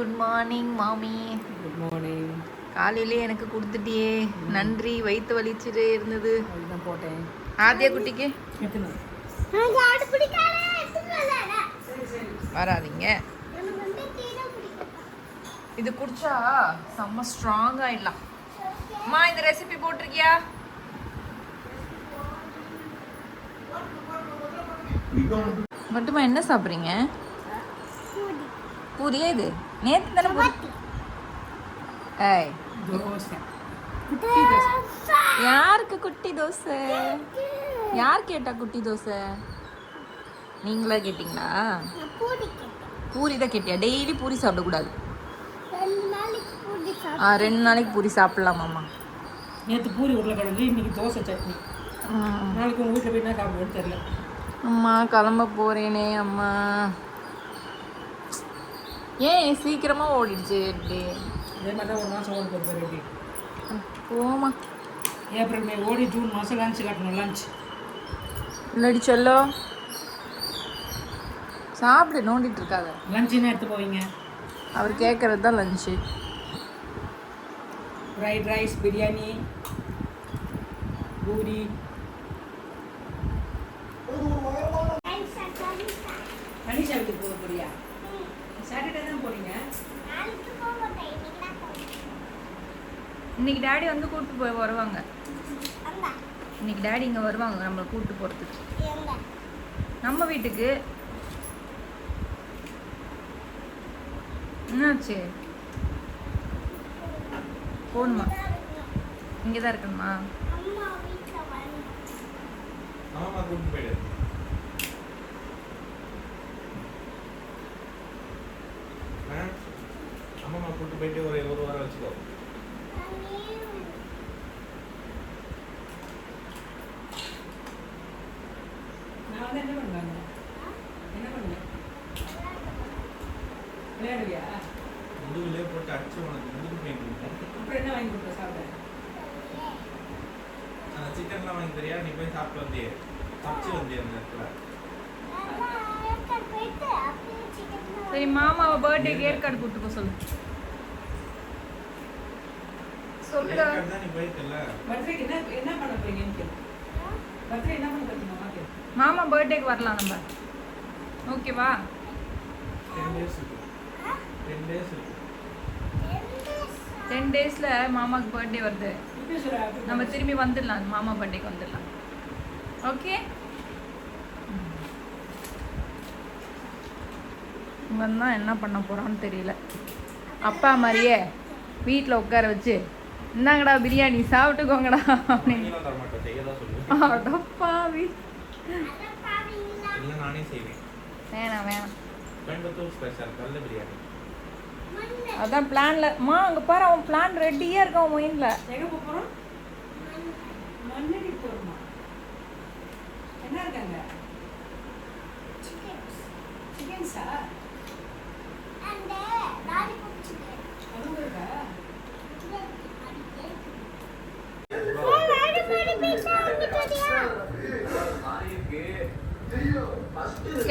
Good morning மாமி good morning காலையிலே எனக்கு கொடுத்துட்டியே. நன்றி. வயிற்று வலிச்சுட்டு இருந்தது. அதுதான் போட்டேன். ஆதியா குட்டிக்கு? வராதீங்க. இது குடிச்சா செம்ம ஸ்ட்ராங் ஆயிடலாம் அம்மா இந்த ரெசிபி போட்டிருக்கியா? மட்டுமா என்ன சாப்பிட்றீங்க? பூரியா இது? நேற்று தானே ஏய். தோசை யாருக்கு குட்டி தோசை? யார் கேட்டா குட்டி தோசை? நீங்களா கேட்டிங்களா? பூரி தான் கேட்டியா? டெய்லி பூரி சாப்பிடக்கூடாது. ஆ ரெண்டு நாளைக்கு பூரி சாப்பிடலாமாம்மா நேற்று பூரி உருளைக்கிழங்கு இன்னைக்கு தோசை சட்னி. நாளைக்கு உங்கள் வீட்டில் போய் என்ன சாப்பிடுவேன்னு தெரில அம்மா கிளம்ப போறேனே அம்மா. ஏன் சீக்கிரமா ஓடிடுச்சு இப்படி? அதே மாதிரி தான் ஒரு மாதம் ஓடி போகிற எப்படி போமா ஏப்ரல் மே ஓடி ஜூன் மாதம் லஞ்ச் காட்டணும் லஞ்ச் இல்லடி சொல்லோ. சாப்பிடு நோண்டிட்டு இருக்காத. லஞ்ச் என்ன எடுத்து போவீங்க? அவர் கேட்கறது தான் lunch fried rice biryani puri Kanisha வீட்டுக்கு போக போறியா சாட்டர்டே தான் போறீங்க இன்னைக்கு டாடி வந்து கூப்பிட்டு போய் வருவாங்க. இன்னைக்கு டாடி இங்கே வருவாங்க நம்மளை கூப்பிட்டு போகிறதுக்கு நம்ம வீட்டுக்கு. என்னாச்சு? போகணுமா இங்கே தான் இருக்கணுமா அம்மாம்மா கூப்பிட்டு போயிட்டு ஒரு ஒரு வாரம் வச்சுக்கோ. நான் வந்து என்ன பண்ணுவாங்க என்ன பண்ணுவேன் விளையாடுவியா முதுகுலேயே போட்டு அடிச்சு உனக்கு முதுகு பெயின் இருக்கும் அப்புறம் என்ன வாங்கி கொடுத்த சாப்பிட அந்த சிக்கன்லாம் வாங்கி தெரியா? நீ போய் சாப்பிட்டு வந்தியே. தப்பிச்சு வந்தியே அந்த இடத்துல. சரி மாமாவை பர்த்டே கேட் கார்டு கூப்பிட்டு போக சொல்லு. என்ன பண்ண போறீங்கன்னு பர்த்டே என்ன பண்ண போறீங்க மாமா பர்த்டேக்கு வரலாம் நம்ம. ஓகேவா டென் டேஸில் மாமாக்கு பர்த்டே வருது. நம்ம திரும்பி வந்துடலாம். மாமா பர்த்டேக்கு வந்துடலாம். ஓகே இவன் தான் என்ன பண்ண போறான்னு தெரியல. அப்பா மாதிரியே வீட்டில் உட்கார வச்சு இந்தாங்கடா பிரியாணி சாப்பிட்டுக்கோங்கடா அப்படின்னு. வேணாம் வேணாம். கோயம்புத்தூர் ஸ்பெஷல் கல்ல பிரியாணி. அதான் பிளான்ல அம்மா அங்கே பாரு அவன் பிளான் ரெடியாக இருக்கான் அவன் மைண்டில் எங்க போறோம் மண்ணடி போறோமா? என்ன இருக்காங்க? சிக்கன்ஸா அதுவும் இருக்கா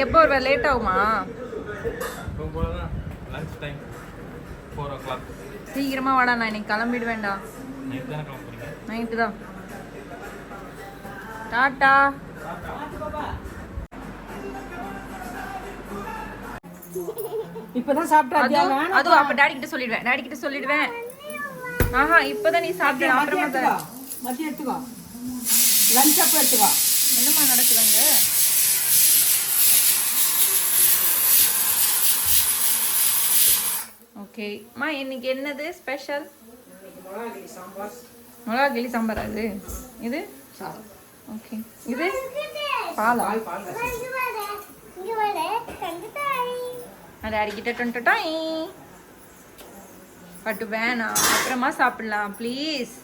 எப்போ வருவ? லேட் ஆகுமா? சீக்கிரமா வாடா நான் இன்னைக்கு கிளம்பிடுவேன்டா. நைட் தானே கிளம்புறீங்க? நைட்டு தான். டாட்டா. இப்பதான் சாப்பிட்டா அதுவும் அப்ப டாடி கிட்ட சொல்லிடுவேன். டாடி கிட்ட சொல்லிடுவேன். ஆஹா இப்பதான் நீ சாப்பிட்ட அப்புறமா மதியம் எடுத்துக்கோ. லஞ்ச் அப்போ எடுத்துக்கோ. என்னம்மா நடக்குதுங்க ஓகே அம்மா இன்னைக்கு என்னது ஸ்பெஷல் மிளகா கிளி சாம்பார். அது இது? ஓகே இது? பாலா. அது அடிக்கிட்ட டொன்டோட்டாய் பட்டு வேணாம் அப்புறமா சாப்பிடலாம் ப்ளீஸ்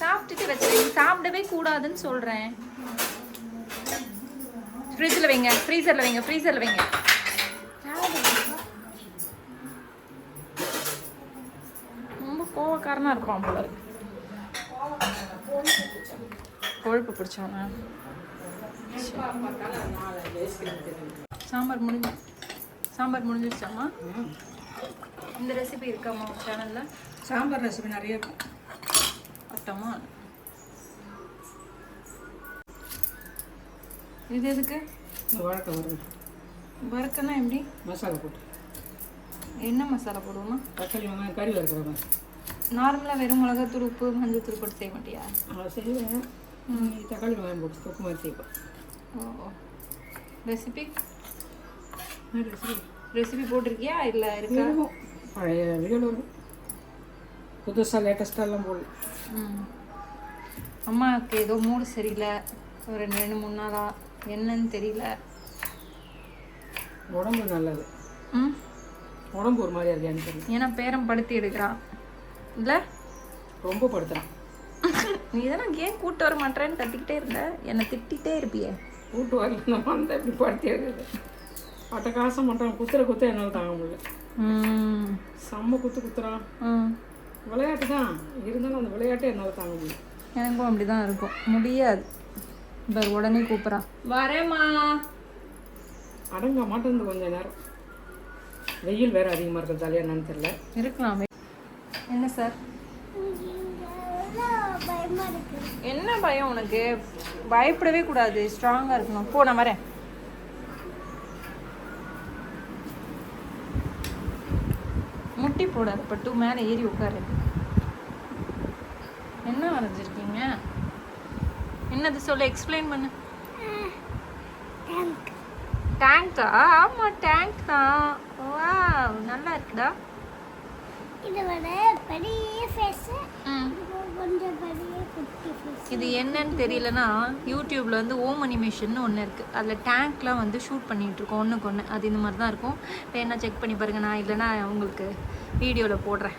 சாப்பிட்டுட்டு வச்சிருக்கேன் சாப்பிடவே கூடாதுன்னு சொல்கிறேன் ஃப்ரிட்ஜில் வைங்க ஃப்ரீசரில் வைங்க ஃப்ரீசரில் வைங்க. ரொம்ப கோவக்காரனாக இருப்பான் போல இருக்கு. கொழுப்பு பிடிச்சவனா? சாம்பார் முடிஞ்சு சாம்பார் முடிஞ்சிருச்சாம்மா? இந்த ரெசிபி இருக்காம்மா சேனலில் சாம்பார் ரெசிபி நிறைய இருக்கும் அட்டமா? இது எதுக்கு? வாழைக்காய் வருது வறுக்கன்னா எப்படி? மசாலா போட்டு. என்ன மசாலா போடுவோமா? தக்காளி வெங்காயம் கறி வறுக்கிற மாதிரி. நார்மலாக வெறும் மிளகாத்தூள் உப்பு மஞ்சத்தூள் போட்டு செய்ய மாட்டியா? செய்வேன். தக்காளி வெங்காயம் போட்டு தொக்கு மாதிரி செய்வோம் ஓ ரெசிபி ரெசிபி ரெசிபி போட்டிருக்கியா? இல்லை இருக்கா? இருக்கும் பழைய வீடியோவில் இருக்கும் புதுசாக லேட்டஸ்ட்டாலாம் போடல. ம். அம்மாவுக்கு ஏதோ மூடு சரியில்லை. ஒரு ரெண்டு ரெண்டு மூணு நாளா. என்னன்னு தெரியல. உடம்பு நல்லது. ம்? உடம்பு ஒரு மாதிரியா இருக்கியான்னு தெரியல. ஏன்னா பேரம் படுத்தி எடுக்கிறான் இல்லை? ரொம்ப படுத்துறான். நீ இதெல்லாம் ஏன் கூட்டு வர மாட்டேன்னு கத்திக்கிட்டே இருந்த? என்னை திட்டிகிட்டே இருப்பியே. கூட்டு வரல நம்ம அந்த இப்படி படுத்தி எடுக்குது அட்ட காசை மட்டும் குத்துற குத்த என்னால் தாங்க முடியல. செம்ம குத்து குத்துறான் விளையாட்டு தான். இருந்தாலும் அந்த விளையாட்டை என்னால் தாங்க முடியல. எனக்கும் அப்படி தான் இருக்கும். முடியாது. இப்போ உடனே கூப்பிட்றான் வரேம்மா. அடங்க மாட்டேங்குது கொஞ்ச நேரம். வெயில் வேற அதிகமாக இருக்கிறது தலையா என்னன்னு தெரியல. இருக்கலாம். என்ன சார்? என்ன பயம் உனக்கு? பயப்படவே கூடாது. ஸ்ட்ராங்காக இருக்கணும். போ நான் வரேன். முட்டி போடாத பட்டு மேலே ஏறி உட்காரு. என்ன வரைஞ்சிருக்கீங்க? என்னது சொல்ல எக்ஸ்பிளைன் பண்ணு. டேங்கா ஆமா டேங்க் தான். வா நல்லா இருக்குடா. இது விட பெரிய ஃபேஸ் கொஞ்சம் பெரிய குட்டி ஃபேஸ் இது என்னன்னு தெரியலனா யூடியூப்ல வந்து ஓம் அனிமேஷன் ஒன்று இருக்குது அதில் டேங்க்லாம் வந்து ஷூட் பண்ணிட்டு இருக்கோம் ஒன்று அது இந்த மாதிரி தான் இருக்கும். வேணா செக் பண்ணி பாருங்க நான் இல்லைன்னா உங்களுக்கு வீடியோவில் போடுறேன்.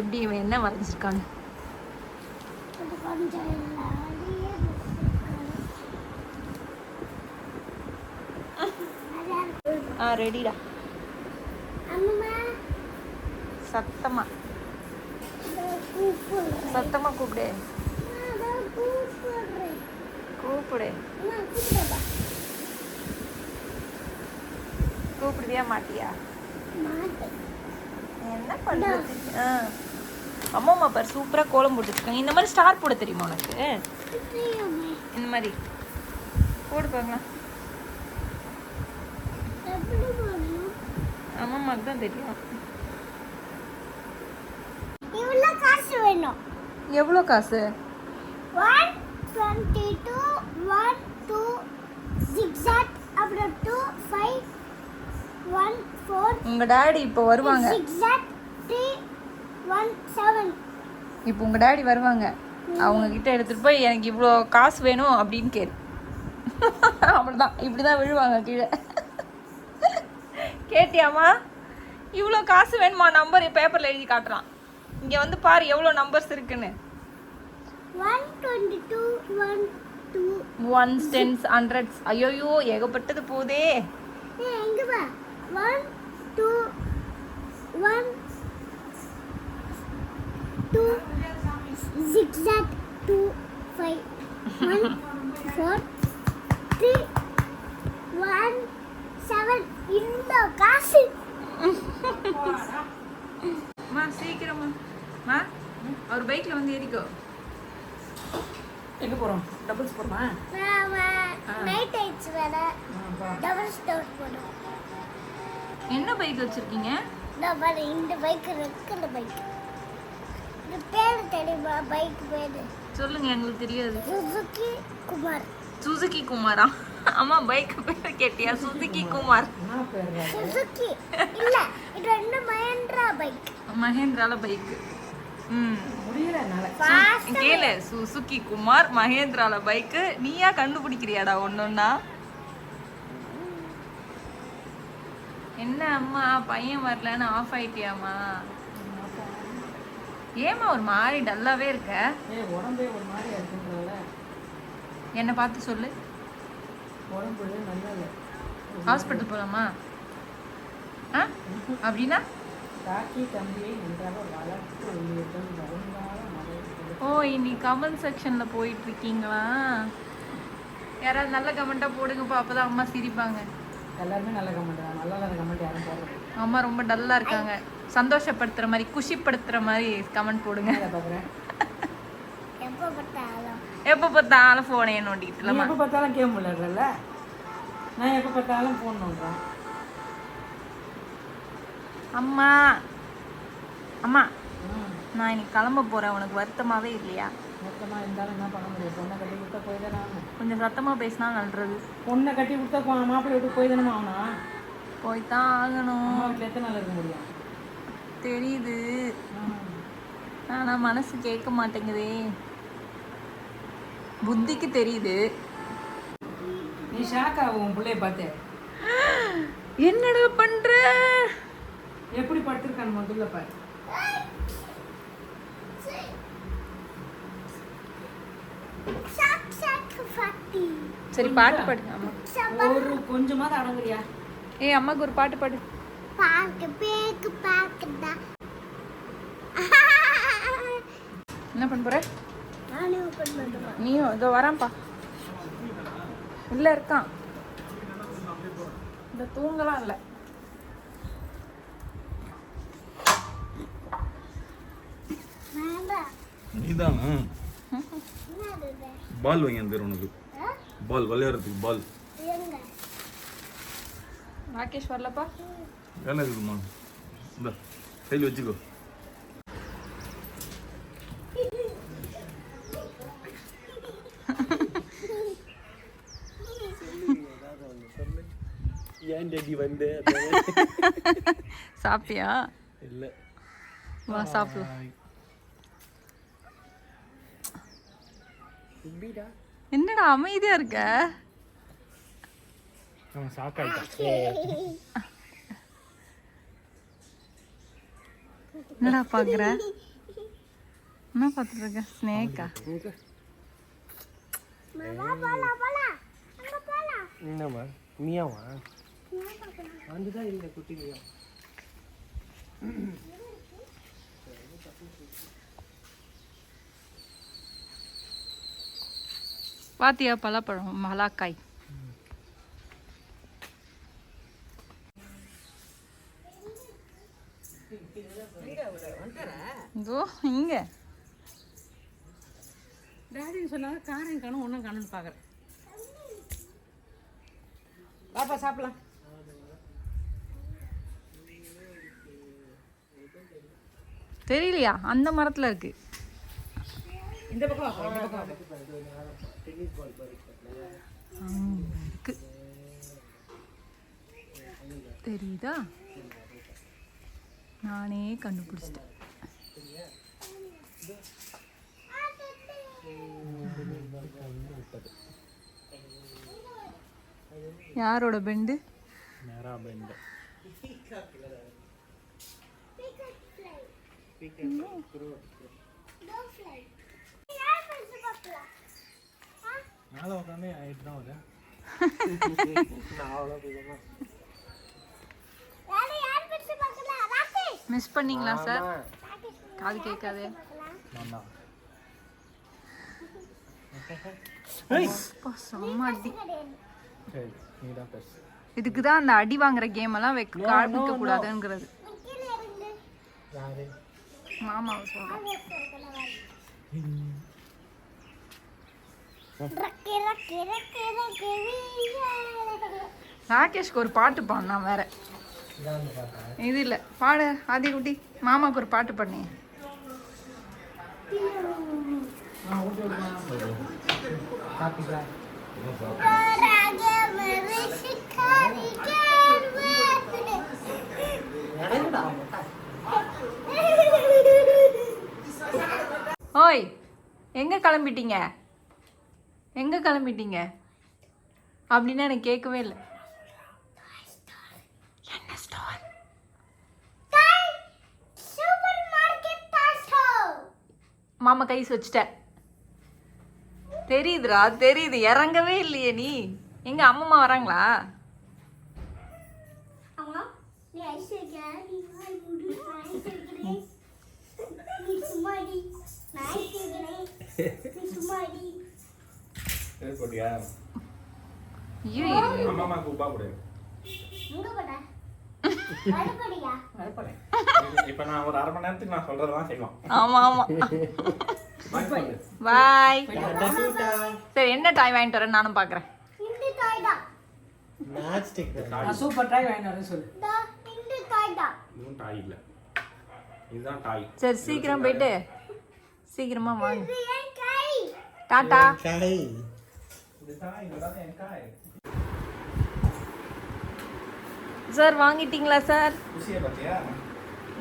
எப்படி இவன் என்ன வரைஞ்சிருக்கான்னு. கொஞ்சம் எல்லாரையே ஆ ரெடிடா சத்தமா. சத்தமா கூப்பிடு. கூப்பிடு. கூப்பிடுவியா மாட்டியா? என்ன பண்ணுறது அம்மா அம்மா பாரு சூப்பராக கோலம் போட்டு வச்சிருக்காங்க இந்த மாதிரி ஸ்டார் போட தெரியுமா உனக்கு? இந்த மாதிரி. போடு பார்க்கலாம் எப்படி போடணும் அம்மாவுக்கு தான் தெரியும். இவ்வளோ காசு வேணும். எவ்வளோ காசு? One twenty two one two six அப்புறம் டூ ஃபைவ் ஒன் ஃபோர் உங்கள் டாடி இப்போ வருவாங்க. சிக்ஸ் த்ரீ ஒன் செவன் இப்போ உங்கள் டாடி வருவாங்க. அவங்க கிட்ட எடுத்துகிட்டு போய் எனக்கு இவ்வளோ காசு வேணும் அப்படின்னு கேளு. அவ்வளோதான். இப்படி தான் விழுவாங்க கீழே. கேட்டியாம்மா? இவ்வளோ காசு வேணுமா? நம்பர் பேப்பரில் எழுதி காட்டுறான். இங்கே வந்து பாரு எவ்வளோ நம்பர்ஸ் இருக்குன்னு. ஒன் டென்ஸ் ஹண்ட்ரட்ஸ் ஐயோயோ ஏகப்பட்டது போதே. Zigzag two five one four three one seven இந்த காசு அம்மா சீக்கிரமா மா அவர் பைக்கில் வந்து ஏறிக்கோ எங்கே போகிறோம் டபுள்ஸ் போகிறோமா நைட் ஆயிடுச்சு வேற. டபுள் ஸ்டோர் போடும் என்ன பைக் வச்சுருக்கீங்க? நான் இந்த பைக் ரெட் பைக் இது பேர் தெரியுமா? பைக் பேரு. சொல்லுங்க எங்களுக்கு தெரியாது. சுசுகி குமார் சுசுகி குமாரா அம்மா பைக் பேர் கேட்டியா? சுசுகி குமார் சுசுகி இல்ல இது வந்து மஹேந்திரா பைக் மகேந்திரால பைக் ம். கேளு சுசுகி குமார் மகேந்திரால பைக்கு. நீயா கண்டுபிடிக்கிறியாடா ஒன்னொன்னா? என்ன அம்மா பையன் வரலன்னு ஆஃப் ஆயிட்டியாம்மா? ஏம்மா ஒரு மாதிரி டல்லாவே இருக்க? ஏ உடம்பே ஒரு மாதிரியா இருக்குன்றதால என்னை பார்த்து சொல்லு. உடம்பு நல்லா இல்லை. ஹாஸ்பிட்டல் போகலாமா ஆ? அப்படின்னா? தாக்கி தம்பியை நன்றாக வளர்த்து உள்ளிருக்கும் வருங்கால ஓ இன்னைக்கு கமெண்ட் செக்ஷனில் போயிட்டு இருக்கீங்களா யாராவது நல்ல கமெண்ட்டாக போடுங்கப்பா அப்போ தான் அம்மா சிரிப்பாங்க. எல்லாருமே நல்ல கமெண்ட் தான். நல்லா இல்லாத கமெண்ட் யாரும் போடுறது அம்மா ரொம்ப டல்லாக இருக்காங்க. சந்தோஷப்படுத்துகிற மாதிரி குஷிப்படுத்துகிற மாதிரி கமெண்ட் போடுங்க. இதை பார்க்குறேன் எப்போ பார்த்தாலும். ஃபோனே நோண்டிட்டு நீ எப்போ பார்த்தாலும் கேம் விளையாடுறல நான் எப்போ பார்த்தாலும் ஃபோன் நோண்டுறேன். அம்மா. அம்மா. நான் இன்னைக்கு கிளம்ப போகிறேன் உனக்கு வருத்தமாகவே இல்லையா? மொத்தமாக இருந்தாலும் என்ன பண்ண முடியும்? பொண்ணை கட்டி கொடுத்தா போய் தானே ஆகணும் கொஞ்சம் சத்தமாக பேசினா நல்லது. பொண்ணை கட்டி கொடுத்தா போ- மாப்பிள்ளை விட்டு போய் தானே ஆகணும். போய் தான் ஆகணும் வீட்டில் எத்தனை நாள் இருக்க முடியும்? தெரியுது. ஆனால் மனசு கேட்க மாட்டேங்குதே. புத்திக்கு தெரியுது. நீ ஷாக் ஆகும் உன் பிள்ளைய பார்த்து? என்னடா பண்ற? எப்படி படுத்திருக்கான்னு முதல்ல பாரு. சரி பாட்டு பாடு அம்மா. ஒரு கொஞ்சமாவது அடங்குறியா? ஏய் அம்மாக்கு ஒரு பாட்டு பாடு. பாக்கு பேக்கு பாக்குதா என்ன பண்ண போற? நீயும் இதோ வரான்ப்பா. இல்லை இருக்கான். இந்த தூங்கலாம் இல்லை. நீதானா? பால் வாங்கி தரேன் உனக்கு? பால் விளையாடுறதுக்கு பால். எங்க? ராகேஷ் வரலப்பா. வேலை இருக்குமா? இந்த கையில் வச்சுக்கோ. ஏன் டேடி வந்து? சாப்பிட்டியா? இல்லை. வா சாப்பிடலாம் என்னடா அமைதியா இருக்க? என்னடா பாக்குற? என்ன பார்த்துட்டு இருக்க ஸ்னேக்கா என்னம்மா? மியாவா? வந்துதான் இல்லை குட்டி மியா பாத்தியா பலாப்பழம்? மலாக்காய். இதோ இங்க. டேடின்னு சொன்னாங்க காரம் காணும் ஒன்றும் காணும்னு பார்க்குறேன் பாப்பா சாப்பிடலாம். தெரியலையா? அந்த மரத்துல இருக்கு. இந்த பக்கம் வாப்பா இந்த பக்கம் வாப்பா. அங்க இருக்கு தெரியுதா? நானே கண்டுபிடிச்சிட்டேன். யாரோட பெண்டு? நேரா பெண்ட். Go fly. யார் பேச பார்க்கலாம் மேலே உட்காந்து ஆயிட்டு தான் வரேன் மிஸ் பண்ணீங்களா சார் காது கேட்காதே இதுக்கு தான் அந்த அடி வாங்குற கேம் எல்லாம் வைக்க காமிக்க கூடாதுங்கிறது மாமாவை சொல்றேன் ராகேஷ்க்கு ஒரு பாட்டு பாடினான் வேற. இது இல்லை பாடு ஆதி குட்டி மாமாவுக்கு ஒரு பாட்டு பண்ணி ஓய் எங்க கிளம்பிட்டீங்க? எங்க கிளம்பிட்டீங்க? அப்படின்னு எனக்கு கேட்கவே இல்லை. என்ன ஸ்டோர் மாமா கைஸ் வச்சுட்டேன் தெரியுதுடா தெரியுது. இறங்கவே இல்லையே நீ. எங்க அம்மம்மா வராங்களா? அம்மா நீ சும்மாடி போட்டியா ஐயோ அம்மா அம்மா கூப்பா கொடு இங்க போட. அடுப்படியா வரப்போறேன் இப்போ நான் ஒரு அரை மணி நேரத்துக்கு நான் சொல்றதெல்லாம் செய்வோம். ஆமா ஆமா. பாய். சரி என்ன டாய் வாங்கிட்டு வரேன் நானும் பாக்குறேன். சூப்பர் டாய் வாங்கிட்டு வரேன் சொல்லு. தா இந்த தாய் தான். இதுவும் டாய் இல்லை. இதுதான் டாய். சரி சீக்கிரம் போயிட்டு. சீக்கிரமா வாங்க. டாடா சார் வாங்கிட்டீங்களா சார்?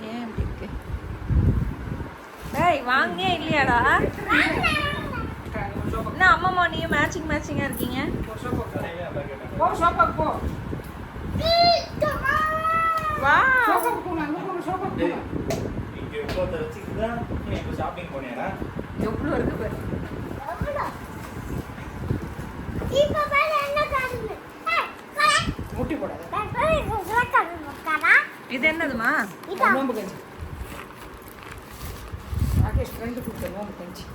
ஏன் இப்படி இருக்கு? டேய் வாங்க இல்லையாடா? என்ன அம்மா நீயும் மேட்சிங் மேட்சிங்கா இருக்கீங்க? போ சோப்பாக்கு போ. வா. சோப்பாக்கு போ அங்கே போ சோப்பாக்கு போ இங்கே இவ்வளோ வச்சுக்கிட்டு நீ இப்போ ஷாப்பிங் போனியா எவ்வளோ இருக்கு பாரு எவ்வளோ இப்போ பாரு என்ன காரணம் ஏய் பாரு முட்டி போடாத பாரு இது காரணம் காரா இது என்னதுமா? இதா நோம்பு கஞ்சி. ராகேஷ் ஃப்ரெண்டு கொடுத்த நோம்பு கஞ்சி.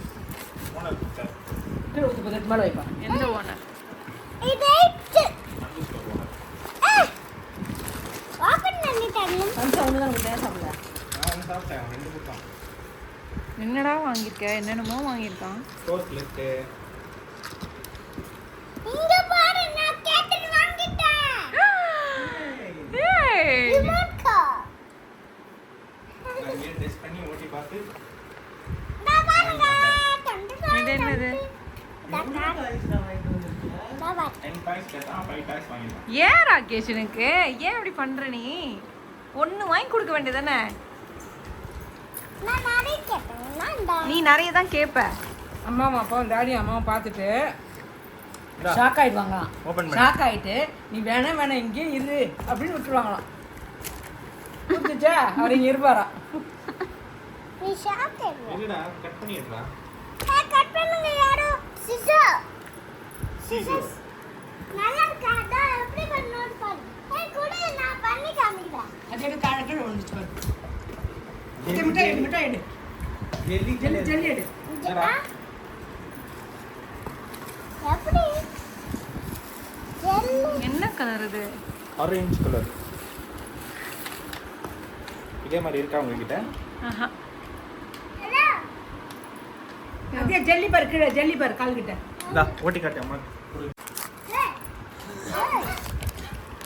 கீழே ஊற்றி பத்து மேலே வைப்பான் எந்த ஓனர் என்னடா வாங்கியிருக்க? என்னென்னமோ வாங்கியிருக்கான் டோஸ்ட் லிஸ்ட்டு இங்க பாரு நான் கேட்டது வாங்கிட்டேன் ஏய் ரிமோட் கார் நான் இங்கே டெஸ்ட் பண்ணி ஓட்டி பார்த்து நான் பாருங்க தண்டு இது என்னது டென் டாய்ஸ் கேட்டால் ஃபைவ் டாய்ஸ் வாங்கிடலாம் ஏன் ராகேஷ் எனக்கு? ஏன் இப்படி பண்ற நீ? ஒன்று வாங்கி கொடுக்க வேண்டியதானே நீ நிறைய தான் கேட்ப அம்மாவும் அப்பாவும் டாடியும் அம்மாவும் பார்த்துட்டு. ஷாக் ஆயிடுவாங்களாம். ஷாக் ஆயிட்டு நீ வேணாம் வேணாம் இங்கே இரு அப்படின்னு விட்டுருவாங்களாம். புரிஞ்சுச்சா அவர் இங்கே இருப்பாராம். நீ ஷாப் இல்லைடா கட் பண்ணிடுறா. கட் பண்ணுங்க யாரோ? சிசர் சிசர்ஸ் என்ன கலர் இது? ஆரஞ்சு கலர் இதே மாதிரி இருக்கா உங்ககிட்ட? ஆஹா. அப்படியே ஜல்லி பாரு கீழே ஜல்லி பாரு கால் கிட்ட ஓட்டி காட்டு அம்மா ஏய் ஏய்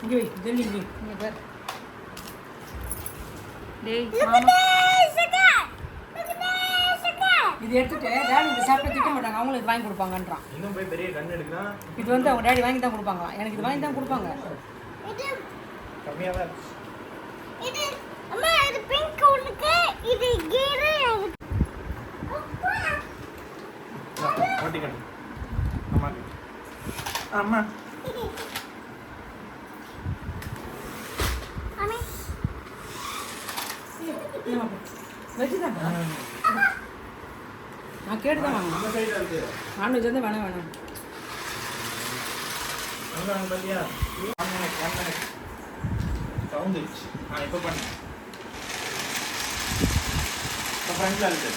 இங்கே வை ஜல்லி இங்கே வை. இங்க பாரு டேய். இது எடுத்துட்டு டேடி இது சாப்பிட்டு திட்ட மாட்டாங்க. அவங்களுக்கு இது வாங்கி கொடுப்பாங்கன்றான். இன்னும் போய் பெரிய கண் இது வந்து அவங்க டேடி வாங்கி தான் கொடுப்பாங்களாம். எனக்கு இது வாங்கி தான் கொடுப்பாங்க. இது அம்மா பிங்க் உனக்கு கீரு அம்மா. அம்மே. வச்சுதான் நான் கேட்டு தான் வாங்கினேன் நான்வெஜ் வந்து வேணாம் வேணாம் அங்கே அங்கே இப்போ பண்ணு இப்போ ஃப்ரண்ட்ல இருக்கு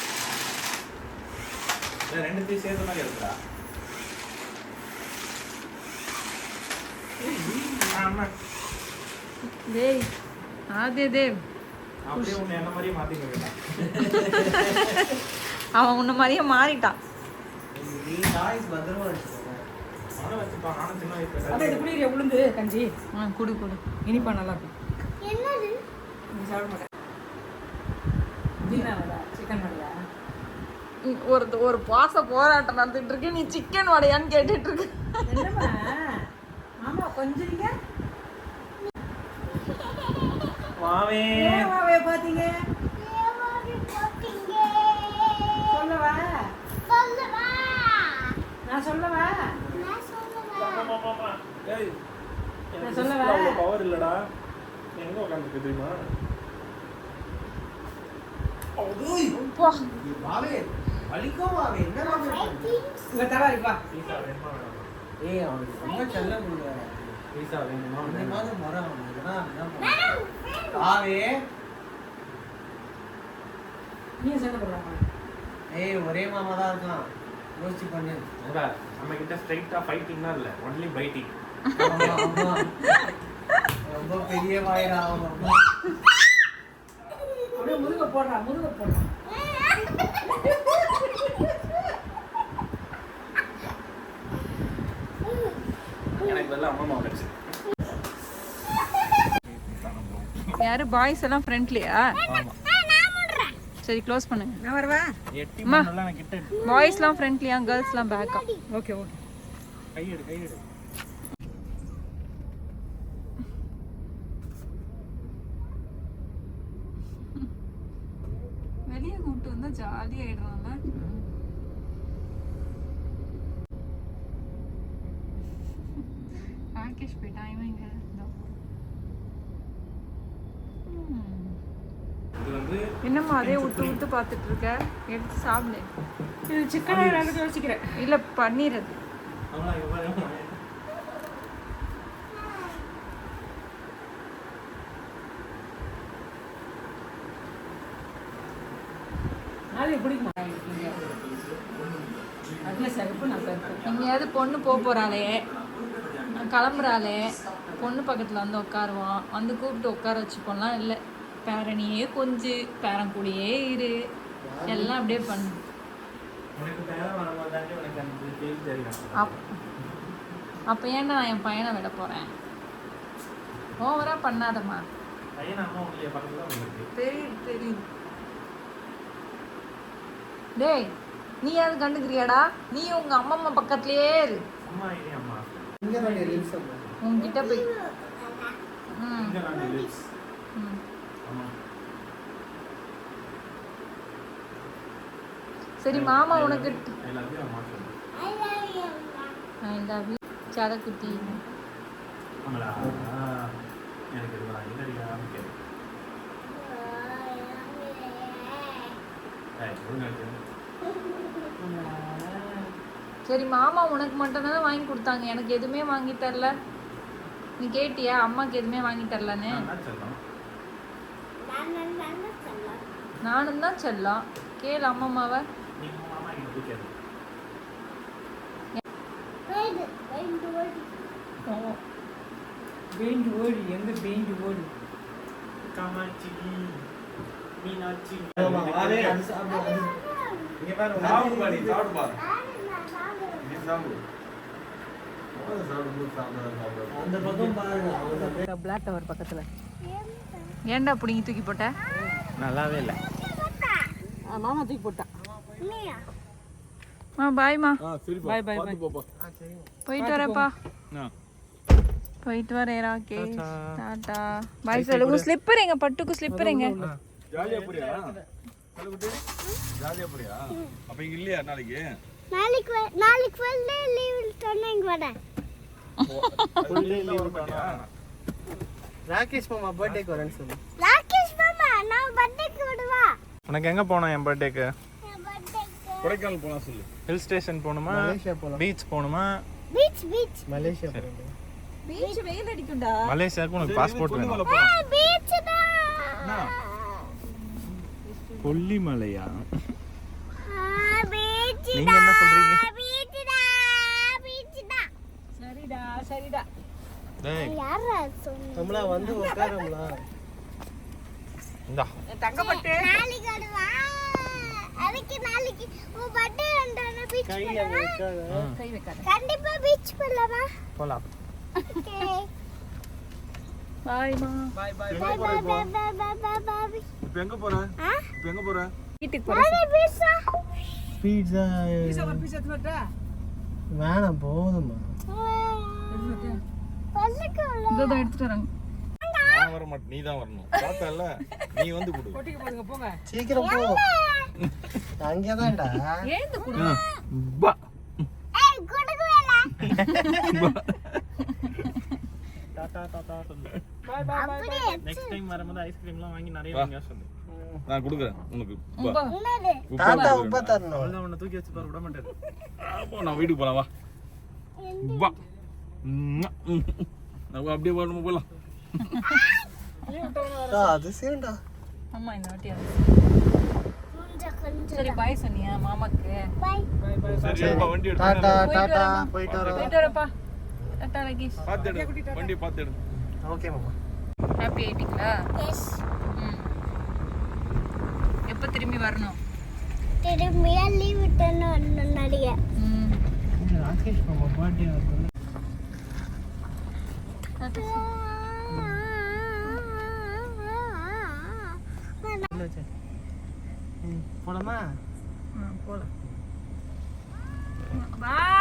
ரெண்டுத்தையும் மாதிரி இருக்குடா ஆமா டேய் ஆதே தேவ் அவன் உன்ன மாதிரியே மாறிட்டான். உளுந்து கஞ்சி. குடு குடு. இனிப்பா நல்லா இருக்கும். ஒரு ஒரு பாச போராட்டம் நடந்துட்டு இருக்கு. நீ சிக்கன் வடையான்னு கேட்டுட்டு இருக்கு. கொஞ்சம் வாவே ஏவாவே பாத்தீங்க? சொல்லவா? சொல்லுவா நான் சொல்லவா? நான் சொல்லுவா ஏய் நான் சொல்லவா? பவர் இல்லடா. எங்க உட்காந்துருக்கு தெரியுமா? போ. வலிக்கும் வாவே என்ன இங்க ஏய் அவனுக்கு ரொம்ப செல்ல முடியாது பீஸா வேணுமா இந்த? மாதிரி மரம். வேணும் வாவே நீ சண்டை போடுறாங்க ஏய் ஒரே மாமா தான் இருக்கான். யோசிச்சு பண்ணு. நம்ம கிட்ட ஸ்ட்ரைட்டா ஃபைட்டிங்னா இல்ல. ஒன்லி பைட்டிங் ஆமா, ஆமா. ரொம்ப பெரிய வாயிடா அவங்க. அப்படியே முதுக போடுறா முதுக போடுறா எனக்கு வெள்ள அம்மா மாவு கிடைச்சு யாரு பாய்ஸ் எல்லாம் ஃப்ரெண்ட்லியா சரி க்ளோஸ் பண்ணுங்க நான் வரவா அம்மா. பாய்ஸ்லாம் ஃப்ரெண்ட்லியா கேர்ள்ஸ்லாம் பேக்கா ஓகே ஓகே கை எடு கை எடு வெளியே கூப்பிட்டு வந்தா ஜாலியாயிடுறான்ல ராகேஷ் போயிட்டான் இவன் இங்க இதோ. ம். இது வந்து என்னம்மா அதே விட்டு விட்டு பார்த்துட்டு இருக்க எடுத்து சாப்பிடு. இது சிக்கனை எனக்கு யோசிக்கிறேன். இல்ல நான் சிறப்பு எங்கேயாவது பொண்ணு போக போறாளே. கிளம்புறாளே. பொண்ணு பக்கத்துல வந்து உட்காருவான். வந்து கூப்பிட்டு உட்கார வச்சுப்போம்லாம் இல்லை. பேரனியே கொஞ்சு பேரன் கூடயே இரு எல்லாம் அப்படியே பண்ணு. அப்போ ஏன் நான் என் பையனை விட போகிறேன் ஓவரா பண்ணாதம்மா. பையன் அம்மா உங்களை பக்கத்துல தான் உங்களுக்கு தெரியுது தெரியுது டேய் நீ யாரு கண்டுக்கிறியாடா? நீ உங்க அம்மா அம்மா பக்கத்துலயே இரு. அம்மா இது அம்மா. உன்கிட்ட போய். ம் அம்மா சரி மாமா உனக்கு ஐ லவ் யூ அம்மா சொல்லு I love you. I love you சதக்குட்டி ஆமாடா எனக்கு இது நான் இல்லடியா கேட்கு ஏய் ஒழுங்கா இருக்கு சரி மாமா உனக்கு மட்டும் தானே வாங்கி கொடுத்தாங்க. எனக்கு எதுவுமே வாங்கி தரல. நீ கேட்டியா? அம்மாக்கு எதுவுமே வாங்கி தரலன்னு. நானும் தான் செல்லம் கேளு அம்மாவை. நீ உங்க பெயிண்ட் ஓடி எங்க பெயிண்ட் ஓடி காமாட்சி மீனாட்சி இங்க பாரு, சாப்பிடு பாரு, சாப்பிடு பாரு. நீ சாப்பிடு. பிளாக் டவர் பக்கத்துல ஏன்டா புடிங்கி தூக்கி போட்ட நல்லாவே இல்லை மாமா தூக்கி போட்டான் ஆ பாய்மா பாய் பாய் பாய் போயிட்டு வரேன்ப்பா ஆ. போயிட்டு வரேன் ராகேஷ் டாடா பாய் சொல்லு ஸ்லிப்பர் எங்க பட்டுக்கு ஸ்லிப்பர் எங்க ஜாலியா போறியா. ஜாலியா போறியா அப்ப இங்க இல்லையா நாளைக்கு நாளைக்கு நாளைக்கு வந்து லீவ் சொன்னா இங்க வரேன் ராகேஷ் மாமா பர்த்டேக்கு வரேன்னு சொல்லு. ராகேஷ் மாமா நான் பர்த்டேக்கு விடுவா. உனக்கு எங்க போனோம் என் பர்த்டேக்கு கொடைக்கானல் போலாம் சொல்லு. ஹில் ஸ்டேஷன் போகணுமா பீச் போகணுமா பீச் பீச் மலேசியா பீச் வெயில் அடிக்கும்டா. மலேசியாவுக்கு உனக்கு பாஸ்போர்ட் வேணும். பீச் தான் கொல்லிமலையா? பீச் நீங்க என்ன சொல்றீங்க? பீச் தான் பீச் தான் சரிடா சரிடா. டேய். யாரா சொன்னது? நம்மளா வந்து உட்காரம்ல. இந்தா. தங்கப்பட்டு. நாளைக்கு வருவா. அதுக்கு நாளைக்கு கண்டிப்பா பீச் போலாமா? போலாம். Okay பாய்மா bye bye bye bye bye bye bye bye bye இப்ப எங்க போற? ஆ? இப்ப எங்க போற? வீட்டுக்கு போறேன். நாளை பீஸா பீட்சா பீஸா ஒரு பீஸ் எடுத்து வரட்டா? வேணாம் போதுமா இதோ எடுத்துட்டு நான் வர மாட்டேன். நீ தான் வரணும். பார்த்தல நீ வந்து கொடு. போங்க. சீக்கிரம் போ. அங்கேதான்டா ஏந்து குடு. பா. ஏய் கொடுக்கவேல. டாடா டாடா சொல்லு. நெக்ஸ்ட் டைம் வரும்போது ஐஸ்கிரீம்லாம் வாங்கி நிறைய. வாங்க சொல்லு. நான் கொடுக்குறேன் உனக்கு. உப்பா. தரணும். அவ்வளோதான் உன்னை தூக்கி வச்சு பாரு விட மாட்டேன். அப்போ நான் வீட்டுக்கு போலாம் வா. வா. நம்ம அப்படியே போகணும் போலாம் அது சரிடா ஆமா இந்த வாட்டி சரி பாய் சொன்னியா மாமாக்கு. பாய் பாய் சரி. அப்பா, வண்டி டாடா டாடா. போயிட்டு போயிட்டு வரப்பா எடு. வண்டி பார்த்து எடு. ஓகே மாமா. ஹாப்பி ஆயிட்டீங்களா எஸ் ம். எப்போ திரும்பி வரணும்? திரும்பியா லீவ் விட்டேன்னு வரணும் நிறைய ம். ராகேஷ் மாமா பர்த்டே வருது போலாமா? போகலாம் பாய்